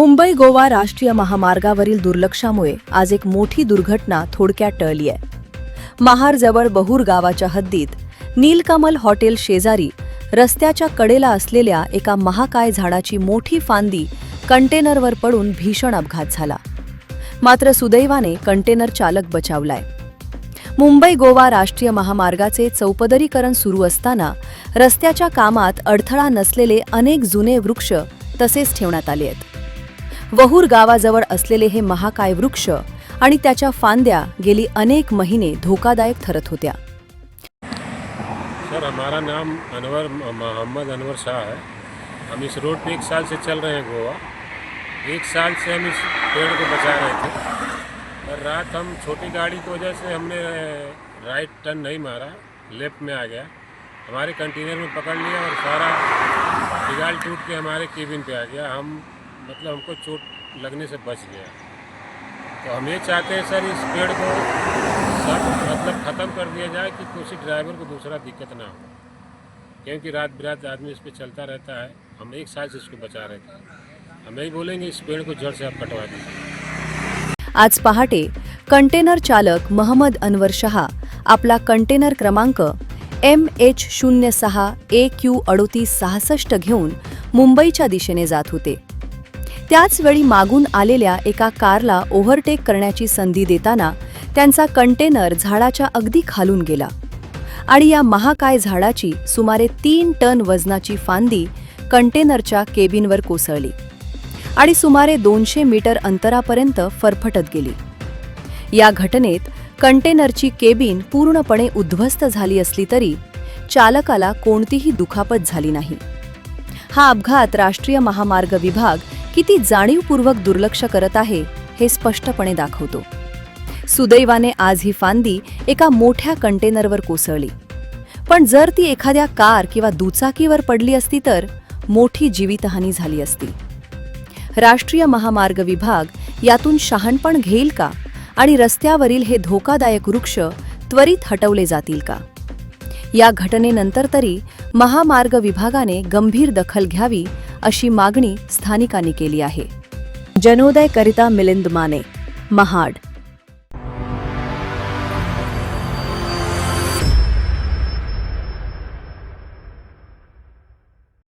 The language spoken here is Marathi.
मुंबई गोवा राष्ट्रीय महामार्गावरील दुर्लक्षामुळे आज एक मोठी दुर्घटना थोडक्यात टळली आहे. महारजवळ बहुर गावाच्या हद्दीत नीलकमल हॉटेल शेजारी रस्त्याच्या कडेला असलेल्या एका महाकाय झाडाची मोठी फांदी कंटेनरवर पडून भीषण अपघात झाला. मात्र सुदैवाने कंटेनर चालक बचावलाय. मुंबई गोवा राष्ट्रीय महामार्गाचे चौपदरीकरण सुरू असताना रस्त्याच्या कामात अडथळा नसलेले अनेक जुने वृक्ष तसेच ठेवण्यात आले आहेत. वहूर गावाजवळ असलेले हे महाकाय वृक्ष आणि त्याच्या फांद्या गेली अनेक महिने धोकादायक ठरत होत्या. सर हमारा नाम अनवर मोहम्मद अनवर शाह है। हम इस रोड पे एक साल से चल रहे हैं गोवा। एक साल से हम इस पेड़ को बचा रहे थे। और रात हम छोटी गाड़ी की वजह से हमने राइट टर्न नहीं मारा। लेफ्ट में आ गया। हमारे कंटेनर में पकड़ लिया और सारा बिगाल टूट के हमारे केबिन पे आ गया। हम मतलब हमको चोट लगने से बच गया। तो हम ये चाहते हैं सर इस पेड़ को सब मतलब ख़त्म कर दिया जाए कि किसी ड्राइवर को दूसरा दिक्कत ना हो। क्योंकि रात बिरात आदमी इस पर चलता रहता है हम एक साल से इसको बचा रहे थे। हम यही बोलेंगे इस पेड़ को जड़ से आप कटवा दीजिए। आज पहाटे कंटेनर चालक महम्मद अनवर शहा आपला कंटेनर क्रमांक एम एच शून्य सहा ए क्यू अडोतीस सहासष्ट घेऊन मुंबईच्या दिशेने जात होते. त्याच वेळी मागून आलेल्या एका कारला ओव्हरटेक करण्याची संधी देताना त्यांचा कंटेनर झाडाच्या अगदी खालून गेला. आणि या महाकाय झाडाची सुमारे तीन टन वजनाची फांदी कंटेनरच्या केबिनवर कोसळली. आणि सुमारे दोनशे मीटर अंतरापर्यंत फरफटत गेली. या घटनेत कंटेनरची केबिन पूर्णपणे उद्ध्वस्त झाली असली तरी चालकाला कोणतीही दुखापत झाली नाही. हा अपघात राष्ट्रीय महामार्ग विभाग किती जाणीवपूर्वक दुर्लक्ष करत आहे हे स्पष्टपणे दाखवतो. सुदैवाने आज ही फांदी एका मोठ्या कंटेनरवर कोसळली. पण जर ती एखाद्या कार किंवा दुचाकीवर पडली असती तर मोठी जीवितहानी झाली असती. राष्ट्रीय महामार्ग विभाग यातून शहाणपण घेईल का आणि रस्त्यावरील हे धोकादायक वृक्ष त्वरित हटवले जातील का? या घटनेनंतर तरी महामार्ग विभागाने गंभीर दखल घ्यावी अशी मागणी स्थानिकांनी केली आहे. जनोदय करिता मिलिंद माने महाड.